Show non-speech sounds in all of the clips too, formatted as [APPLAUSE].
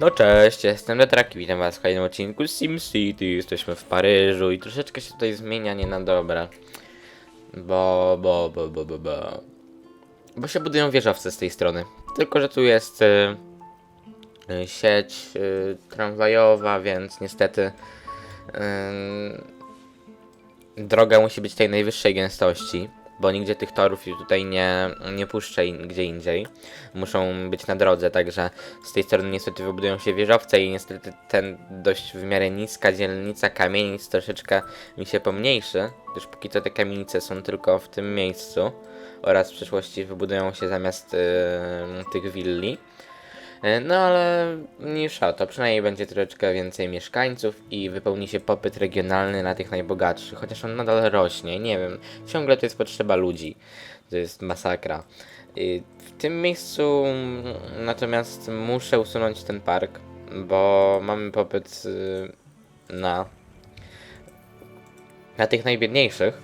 No cześć, jestem Letraki, witam was w kolejnym odcinku SimCity, jesteśmy w Paryżu i troszeczkę się tutaj zmienia nie na dobre. Bo, bo, bo, bo, bo, bo. Bo się budują wieżowce z tej strony. Tylko, że tu jest y, y, sieć y, tramwajowa, więc niestety y, droga musi być tej najwyższej gęstości, bo nigdzie tych torów tutaj nie, nie puszczę in, gdzie indziej. Muszą być na drodze, także z tej strony niestety wybudują się wieżowce i niestety ten dość w miarę niska dzielnica kamienic troszeczkę mi się pomniejszy, gdyż póki co te kamienice są tylko w tym miejscu oraz w przyszłości wybudują się zamiast y, tych willi. Y, No ale mniejsza to, przynajmniej będzie troszeczkę więcej mieszkańców i wypełni się popyt regionalny na tych najbogatszych, chociaż on nadal rośnie, nie wiem, ciągle to jest potrzeba ludzi, to jest masakra. W tym miejscu natomiast muszę usunąć ten park, bo mamy popyt y, na na tych najbiedniejszych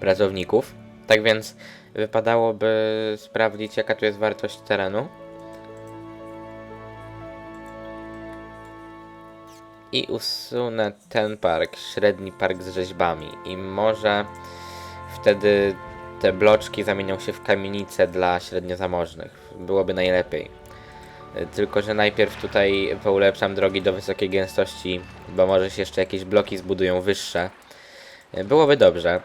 pracowników. Tak więc wypadałoby sprawdzić jaka tu jest wartość terenu. I usunę ten park, średni park z rzeźbami. I może wtedy te bloczki zamienią się w kamienice dla średnio zamożnych. Byłoby najlepiej. Tylko, że najpierw tutaj poulepszam drogi do wysokiej gęstości, bo może się jeszcze jakieś bloki zbudują wyższe. Byłoby dobrze.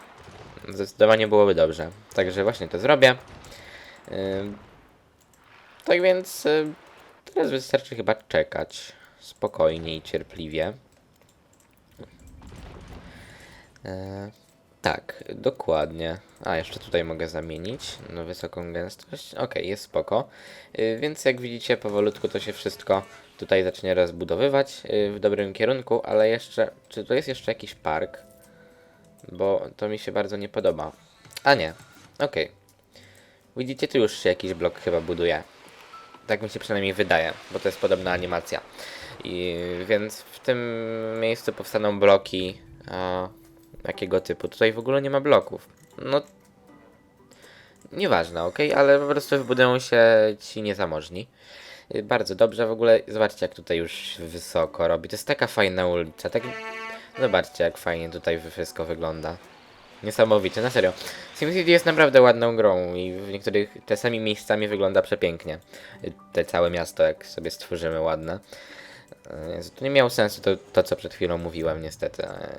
Zdecydowanie byłoby dobrze. Także właśnie to zrobię. Tak więc y, teraz wystarczy chyba czekać spokojnie i cierpliwie. E, tak, dokładnie. A, jeszcze tutaj mogę zamienić na wysoką gęstość. Ok, jest spoko. Y, Więc jak widzicie, powolutku to się wszystko tutaj zacznie rozbudowywać y, w dobrym kierunku, ale jeszcze, czy to jest jeszcze jakiś park? Bo to mi się bardzo nie podoba. A nie, okej. Widzicie, tu już się jakiś blok chyba buduje. Tak mi się przynajmniej wydaje, bo to jest podobna animacja. I więc w tym miejscu powstaną bloki. A, typu? Tutaj w ogóle nie ma bloków. No. Nieważne, ok, ale po prostu wybudują się ci niezamożni. Y, Bardzo dobrze, w ogóle zobaczcie jak tutaj już wysoko robi. To jest taka fajna ulica. Tak... Zobaczcie jak fajnie tutaj wszystko wygląda. Niesamowicie, na serio. SimCity jest naprawdę ładną grą i w niektórych czasami miejscami wygląda przepięknie. Y, Te całe miasto, jak sobie stworzymy ładne. E, To nie miało sensu to, to, co przed chwilą mówiłem, niestety. E,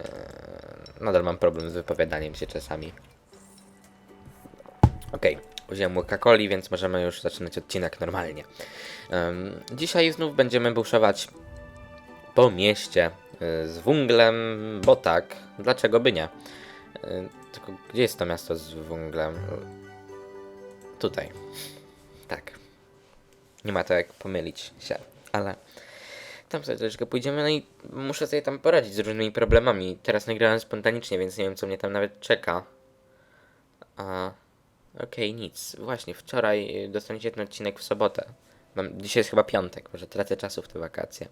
Nadal mam problem z wypowiadaniem się czasami. Okej, wziąłem łyka coli, więc możemy już zaczynać odcinek normalnie. Em, dzisiaj znów będziemy buszować po mieście y, z wunglem, bo tak, dlaczego by nie? Tylko gdzie jest to miasto z wunglem? Tutaj. Tak. Nie ma to jak pomylić się, ale tam sobie troszeczkę pójdziemy, no i muszę sobie tam poradzić z różnymi problemami. Teraz nagrałem spontanicznie, więc nie wiem co mnie tam nawet czeka. A... Okej, nic. Właśnie, wczoraj y, dostaniecie ten odcinek w sobotę. Mam, dzisiaj jest chyba piątek, może tracę czasu w te wakacje.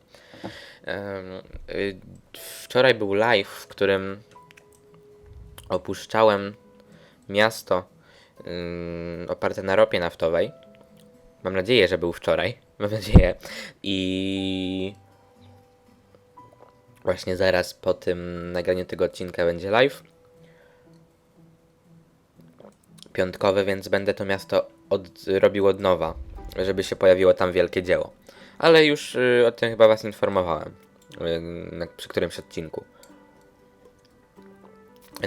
Y, wczoraj był live, w którym opuszczałem miasto oparte na ropie naftowej. Mam nadzieję, że był wczoraj. Mam nadzieję. I właśnie zaraz po tym nagraniu tego odcinka będzie live. Piątkowy, więc będę to miasto od, robił od nowa, żeby się pojawiło tam wielkie dzieło. Ale już y, o tym chyba was informowałem y, przy którymś odcinku.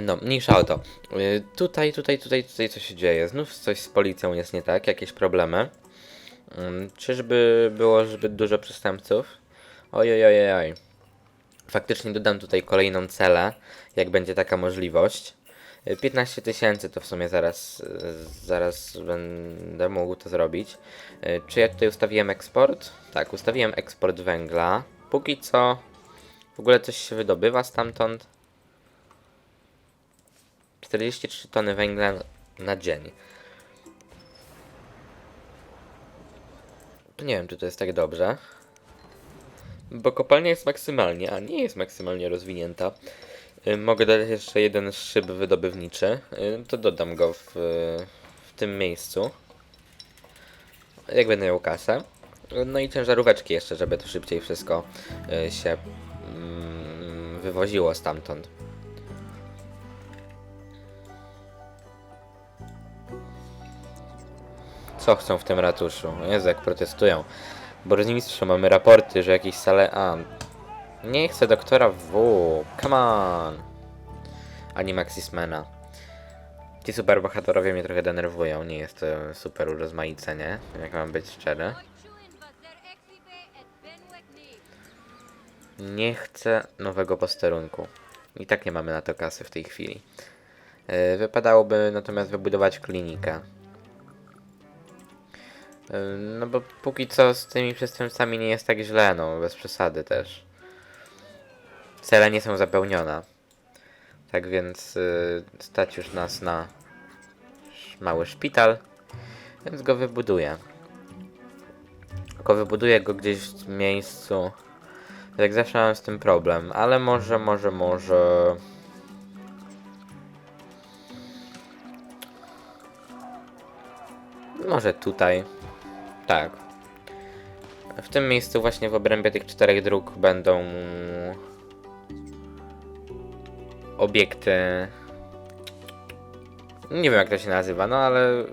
No, mniejsza o to. Y, tutaj, tutaj, tutaj, tutaj co się dzieje? Znów coś z policją jest nie tak, jakieś problemy. Ym, czyżby było zbyt dużo przestępców? Ojojojoj. Faktycznie dodam tutaj kolejną celę, jak będzie taka możliwość. Y, 15 tysięcy to w sumie zaraz, y, zaraz będę mógł to zrobić. Y, Czy ja tutaj ustawiłem eksport? Tak, ustawiłem eksport węgla. Póki co w ogóle coś się wydobywa stamtąd. 43 tony węgla na dzień. To nie wiem, czy to jest tak dobrze. Bo kopalnia jest maksymalnie, a nie jest maksymalnie rozwinięta. Y, Mogę dodać jeszcze jeden szyb wydobywniczy. Y, To dodam go w, w tym miejscu. Jak będę miał kasę. No i ciężaróweczki jeszcze, żeby to szybciej wszystko y, się mm, wywoziło stamtąd. Co chcą w tym ratuszu? Jezu, jak protestują. Burmistrzu, mamy raporty, że jakieś sale... A, nie chcę doktora W. Come on! Ani Maxismana. Ci superbohaterowie mnie trochę denerwują. Nie jest to super urozmaicenie, jak mam być szczery. Nie chcę nowego posterunku. I tak nie mamy na to kasy w tej chwili. Yy, Wypadałoby natomiast wybudować klinikę. No bo póki co z tymi przestępcami nie jest tak źle, no bez przesady też. Cele nie są zapełnione. Tak więc yy, stać już nas na mały szpital, więc go wybuduję. Tylko wybuduję go gdzieś w miejscu. Jak zawsze mam z tym problem, ale może, może, może. Może tutaj. Tak. W tym miejscu właśnie w obrębie tych czterech dróg będą obiekty. Nie wiem jak to się nazywa, no ale. y,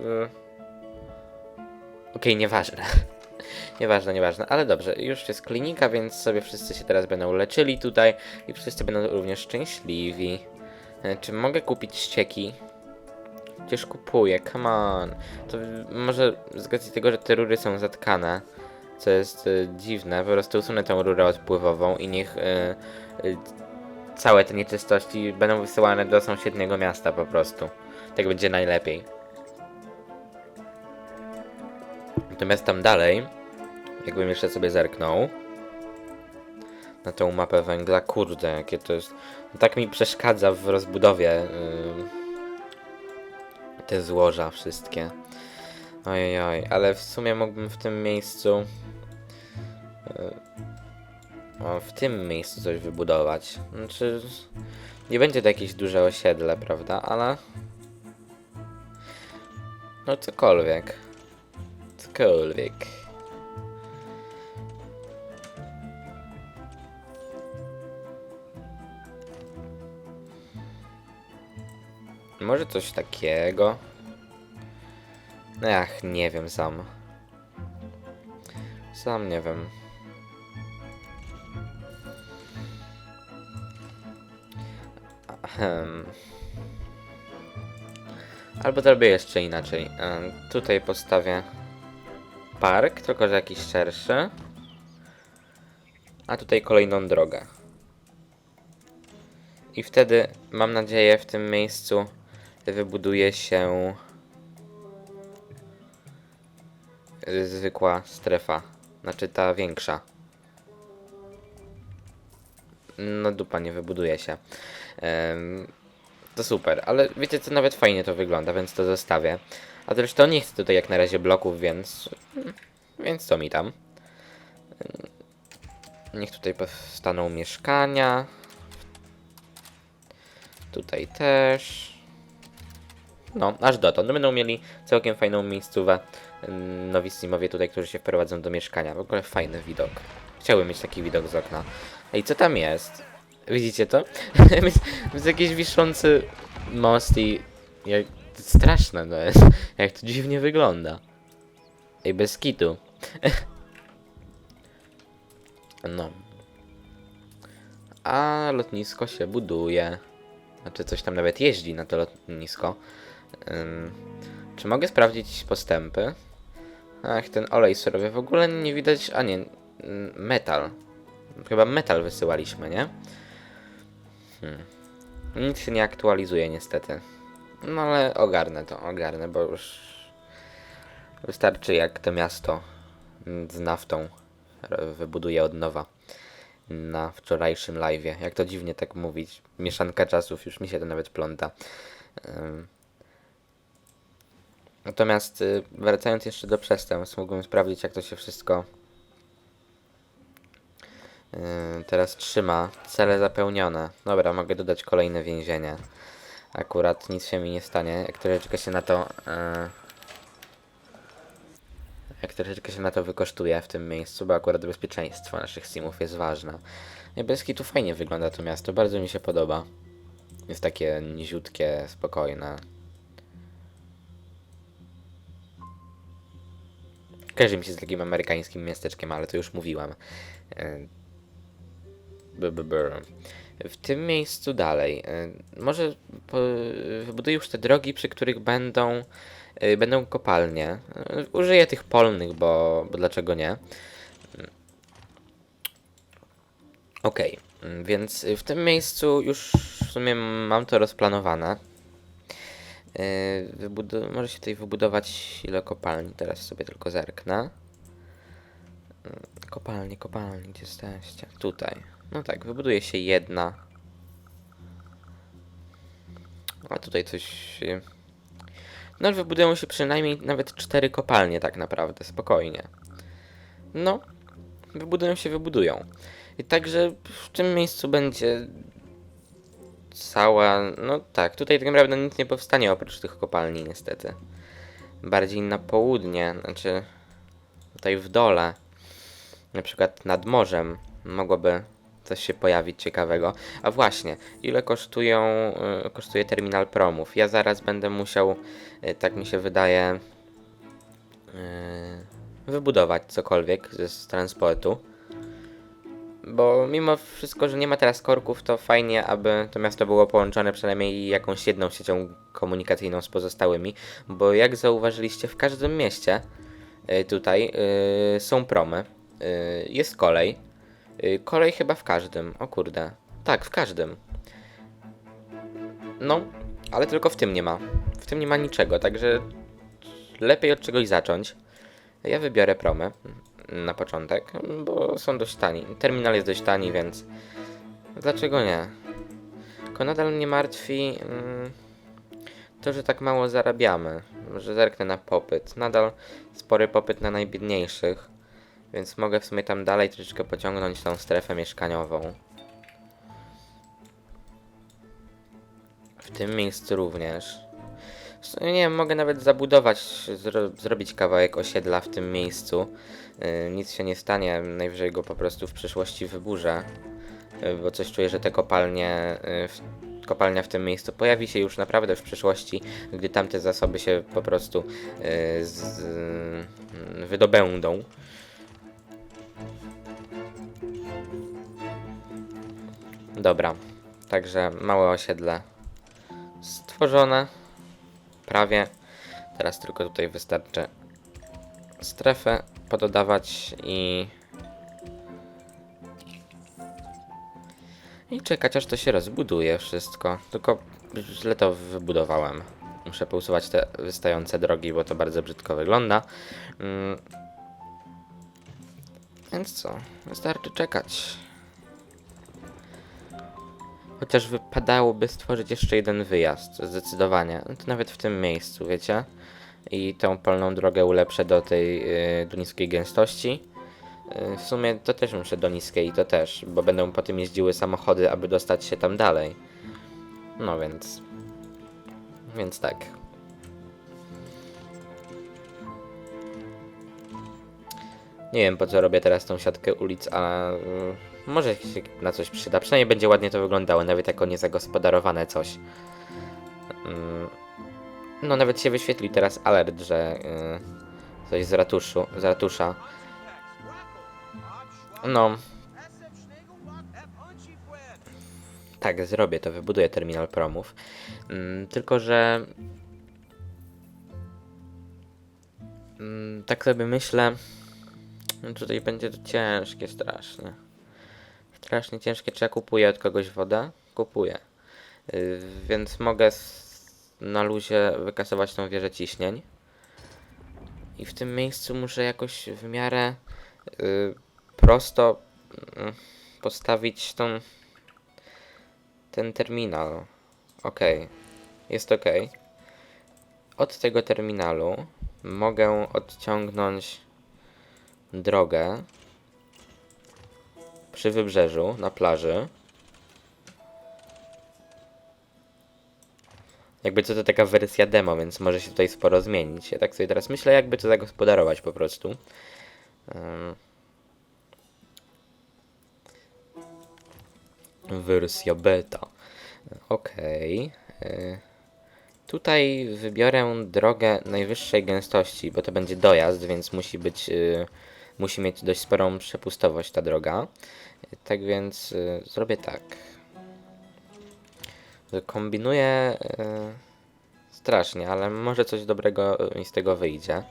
Okej, nieważne. [LAUGHS] Nieważne, nieważne, ale dobrze, już jest klinika, więc sobie wszyscy się teraz będą leczyli tutaj i wszyscy będą również szczęśliwi. E, Czy mogę kupić ścieki? Przecież kupuję, come on. To może z racji tego, że te rury są zatkane, co jest y, dziwne, po prostu usunę tą rurę odpływową i niech y, y, całe te nieczystości będą wysyłane do sąsiedniego miasta po prostu. Tak będzie najlepiej. Natomiast tam dalej, jakbym jeszcze sobie zerknął na tą mapę węgla, kurde, jakie to jest. Tak mi przeszkadza w rozbudowie yy, te złoża wszystkie. Ojej, ale w sumie mógłbym w tym miejscu. Yy, o, w tym miejscu coś wybudować. Znaczy, nie będzie to jakieś duże osiedle, prawda? Ale. No cokolwiek. Cokolwiek. Może coś takiego? Ach, nie wiem sam. Sam nie wiem. Albo zrobię jeszcze inaczej. Tutaj postawię park, tylko że jakiś szerszy. A tutaj kolejną drogę. I wtedy, mam nadzieję, w tym miejscu wybuduje się zwykła strefa. Znaczy ta większa. No dupa nie wybuduje się. To super, ale wiecie co, nawet fajnie to wygląda, więc to zostawię. A zresztą nie chcę tutaj jak na razie bloków, więc... Więc co mi tam. Niech tutaj powstaną mieszkania. Tutaj też. No, aż dotąd. Będą mieli całkiem fajną miejscówę ym, nowi simowie tutaj, którzy się wprowadzą do mieszkania. W ogóle fajny widok. Chciałbym mieć taki widok z okna. Ej, co tam jest? Widzicie to? [LAUGHS] jest jakiś wiszący most i... Jak... Straszne to jest. [LAUGHS] Jak to dziwnie wygląda. Ej, bez kitu. [LAUGHS] no. A lotnisko się buduje. Znaczy coś tam nawet jeździ na to lotnisko. Ym, czy mogę sprawdzić postępy? Ach, ten olej surowy. W ogóle nie widać... A nie, mm, metal. Chyba metal wysyłaliśmy, nie? Hmm. Nic się nie aktualizuje niestety. No ale ogarnę to, ogarnę, bo już wystarczy jak to miasto z naftą wybuduję od nowa na wczorajszym live'ie. Jak to dziwnie tak mówić. Mieszanka czasów, już mi się to nawet pląta. Ym. Natomiast y, wracając jeszcze do przestępstw, mógłbym sprawdzić jak to się wszystko Yy, teraz trzyma. Cele zapełnione. Dobra, mogę dodać kolejne więzienie. Akurat nic się mi nie stanie, jak troszeczkę się na to jak troszeczkę się na to wykosztuje w tym miejscu, bo akurat bezpieczeństwo naszych simów jest ważne. Niebieski tu fajnie wygląda to miasto, bardzo mi się podoba. Jest takie niziutkie, spokojne. Kojarzy mi się z takim amerykańskim miasteczkiem, ale to już mówiłem. E. W tym miejscu dalej. e, Może wybuduję już te drogi, przy których będą, e, będą kopalnie. Użyję tych polnych, bo, bo dlaczego nie? Okej, mm, więc w tym miejscu już w sumie mam to rozplanowane. Yy, wybudu- może się tutaj wybudować ile kopalni, teraz sobie tylko zerknę. Yy, Kopalnie, kopalnie, gdzie jesteście? Tutaj. No tak, wybuduje się jedna. A tutaj coś... No ale wybudują się przynajmniej nawet cztery kopalnie tak naprawdę, spokojnie. No, wybudują się, wybudują. I także w tym miejscu będzie cała. No tak, tutaj tak naprawdę nic nie powstanie oprócz tych kopalni, niestety. Bardziej na południe, znaczy tutaj w dole, na przykład nad morzem, mogłoby coś się pojawić ciekawego. A właśnie, ile kosztują, y, kosztuje terminal promów? Ja zaraz będę musiał, y, tak mi się wydaje, y, wybudować cokolwiek z transportu. Bo mimo wszystko, że nie ma teraz korków, to fajnie, aby to miasto było połączone przynajmniej jakąś jedną siecią komunikacyjną z pozostałymi. Bo jak zauważyliście, w każdym mieście y, tutaj y, są promy. Y, jest kolej. Kolej chyba w każdym. O kurde. Tak, w każdym. No, ale tylko w tym nie ma. W tym nie ma niczego, także lepiej od czegoś zacząć. Ja wybiorę promy na początek, bo są dość tani. Terminal jest dość tani, więc dlaczego nie? Tylko nadal mnie martwi mm, to, że tak mało zarabiamy. Że zerknę na popyt. Nadal spory popyt na najbiedniejszych, więc mogę w sumie tam dalej troszeczkę pociągnąć tą strefę mieszkaniową. W tym miejscu również. Nie wiem, mogę nawet zabudować, zro zrobić kawałek osiedla w tym miejscu. Yy, nic się nie stanie, najwyżej go po prostu w przyszłości wyburzę. Yy, bo coś czuję, że te kopalnie, w, kopalnia w tym miejscu pojawi się już naprawdę w przyszłości, gdy tamte zasoby się po prostu z, yy, wydobędą. Dobra, także małe osiedle stworzone. Prawie. Teraz tylko tutaj wystarczy strefę pododawać i i czekać aż to się rozbuduje wszystko. Tylko źle to wybudowałem. Muszę pousuwać te wystające drogi, bo to bardzo brzydko wygląda. Mm. Więc co? Wystarczy czekać. Chociaż wypadałoby stworzyć jeszcze jeden wyjazd, zdecydowanie. No To nawet w tym miejscu, wiecie? I tą polną drogę ulepszę do tej, yy, do niskiej gęstości. Yy, w sumie to też muszę do niskiej, to też, bo będą po tym jeździły samochody, aby dostać się tam dalej. No więc... Więc tak. Nie wiem po co robię teraz tą siatkę ulic, ale mm, może się na coś przyda. Przynajmniej będzie ładnie to wyglądało, nawet jako niezagospodarowane coś. Mm, No nawet się wyświetlił teraz alert, że y, coś z ratuszu, z ratusza. No, tak, zrobię to, wybuduję terminal promów. Mm, tylko, że. Mm, tak sobie myślę. że Tutaj będzie to ciężkie strasznie. Strasznie ciężkie. Czy ja kupuję od kogoś wodę? Kupuję. Yy, więc mogę na luzie wykasować tą wieżę ciśnień. I w tym miejscu muszę jakoś w miarę yy, prosto yy, postawić tą ten terminal. Ok, jest ok. Od tego terminalu mogę odciągnąć drogę przy wybrzeżu na plaży. Jakby co to taka wersja demo, więc może się tutaj sporo zmienić. Ja tak sobie teraz myślę, jakby to zagospodarować po prostu. Wersja beta. Okej. y, Tutaj wybiorę drogę najwyższej gęstości, bo to będzie dojazd, więc musi być, y, musi mieć dość sporą przepustowość ta droga. Tak więc zrobię tak. Kombinuję y, strasznie, ale może coś dobrego mi z tego wyjdzie.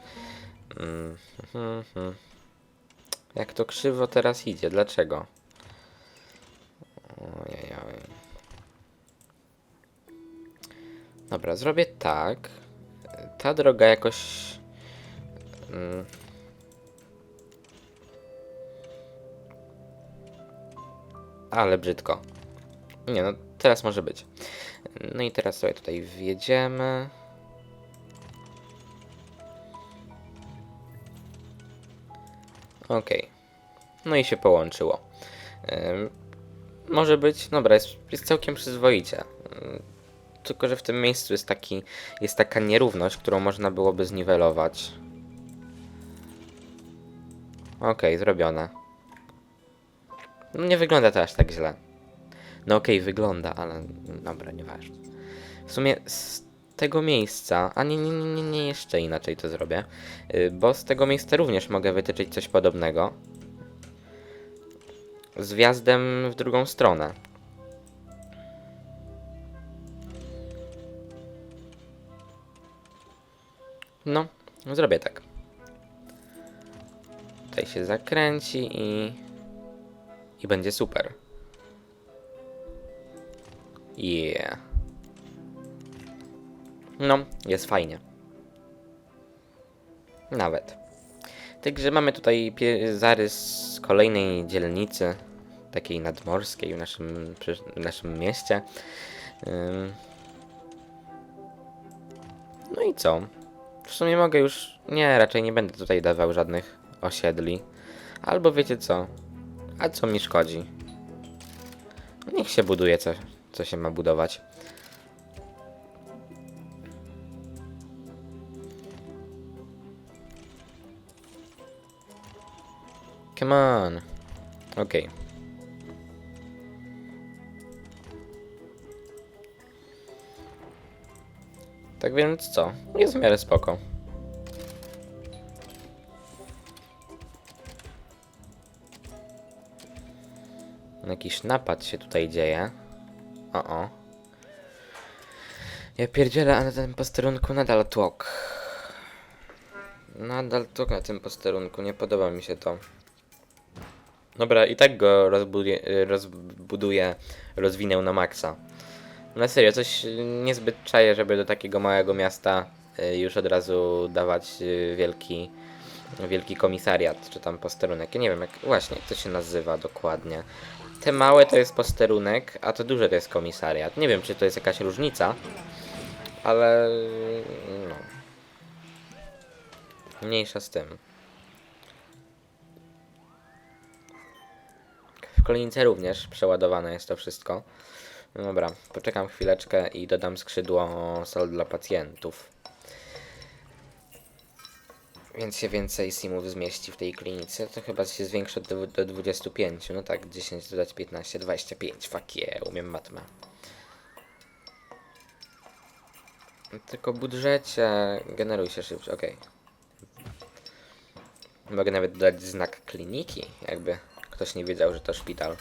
Jak to krzywo teraz idzie? Dlaczego? Ojej. Dobra, zrobię tak. Ta droga jakoś. Mm. Ale brzydko. Nie no, teraz może być. No i teraz sobie tutaj wjedziemy. Okej. No i się połączyło. Może być, dobra, jest, jest całkiem przyzwoicie. Tylko, że w tym miejscu jest, taki, jest taka nierówność, którą można byłoby zniwelować. Okej, zrobione. No nie wygląda to aż tak źle. No okej, wygląda, ale dobra, nieważne. W sumie z tego miejsca, a nie, nie, nie, nie, nie jeszcze inaczej to zrobię, y, bo z tego miejsca również mogę wytyczyć coś podobnego. Z wjazdem w drugą stronę. No, zrobię tak. Tutaj się zakręci i. i będzie super. Yeah. No, jest fajnie. Nawet. Także mamy tutaj zarys kolejnej dzielnicy, takiej nadmorskiej w naszym, w naszym mieście. No i co? W sumie mogę już. Nie, raczej nie będę tutaj dawał żadnych osiedli. Albo wiecie co? A co mi szkodzi? Niech się buduje co, co się ma budować. Come on. Okej. Tak więc co? Jest w miarę spoko. Jakiś napad się tutaj dzieje. O o. Ja pierdzielę, a na tym posterunku nadal tłok. Nadal tłok na tym posterunku, nie podoba mi się to. Dobra, i tak go rozbuduję, rozbuduję rozwinę na maksa. Na serio, coś niezbyt czaję, żeby do takiego małego miasta y, już od razu dawać y, wielki, wielki komisariat, czy tam posterunek. Ja nie wiem, jak właśnie, jak to się nazywa dokładnie. Te małe to jest posterunek, a to duże to jest komisariat. Nie wiem, czy to jest jakaś różnica, ale no. Mniejsza z tym. W kolejnicy również przeładowane jest to wszystko. No Dobra, poczekam chwileczkę i dodam skrzydło sal dla pacjentów. Więc się więcej simów zmieści w tej klinice. To chyba się zwiększy do, do 25. No tak, 10 dodać 15, 25. Fuck yeah, umiem matmę. Tylko budżecie generuj się szybciej, okej. Mogę nawet dodać znak kliniki, jakby ktoś nie wiedział, że to szpital.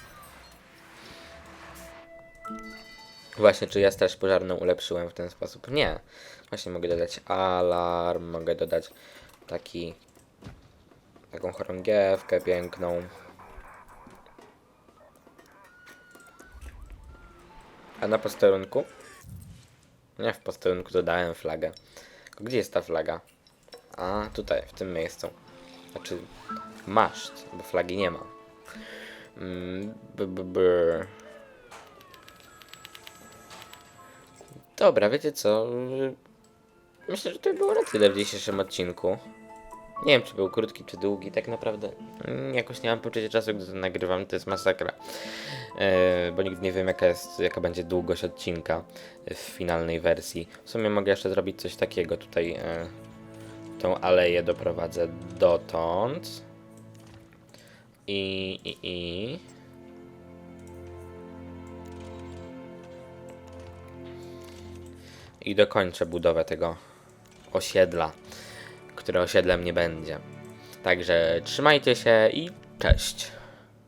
Właśnie, czy ja straż pożarną ulepszyłem w ten sposób? Nie. Właśnie mogę dodać alarm, mogę dodać taki taką chorągiewkę piękną. A na posterunku? Nie, w posterunku dodałem flagę. Gdzie jest ta flaga? A, tutaj, w tym miejscu. Znaczy, maszt, bo flagi nie ma. Mm. Dobra, wiecie co? Myślę, że to było na tyle w dzisiejszym odcinku. Nie wiem, czy był krótki, czy długi, tak naprawdę. Jakoś nie mam poczucia czasu, gdy to nagrywam, to jest masakra. E, bo nigdy nie wiem, jaka, jest, jaka będzie długość odcinka w finalnej wersji. W sumie mogę jeszcze zrobić coś takiego. Tutaj e, tą aleję doprowadzę dotąd. I, i, i. I dokończę budowę tego osiedla, które osiedlem nie będzie. Także trzymajcie się i cześć.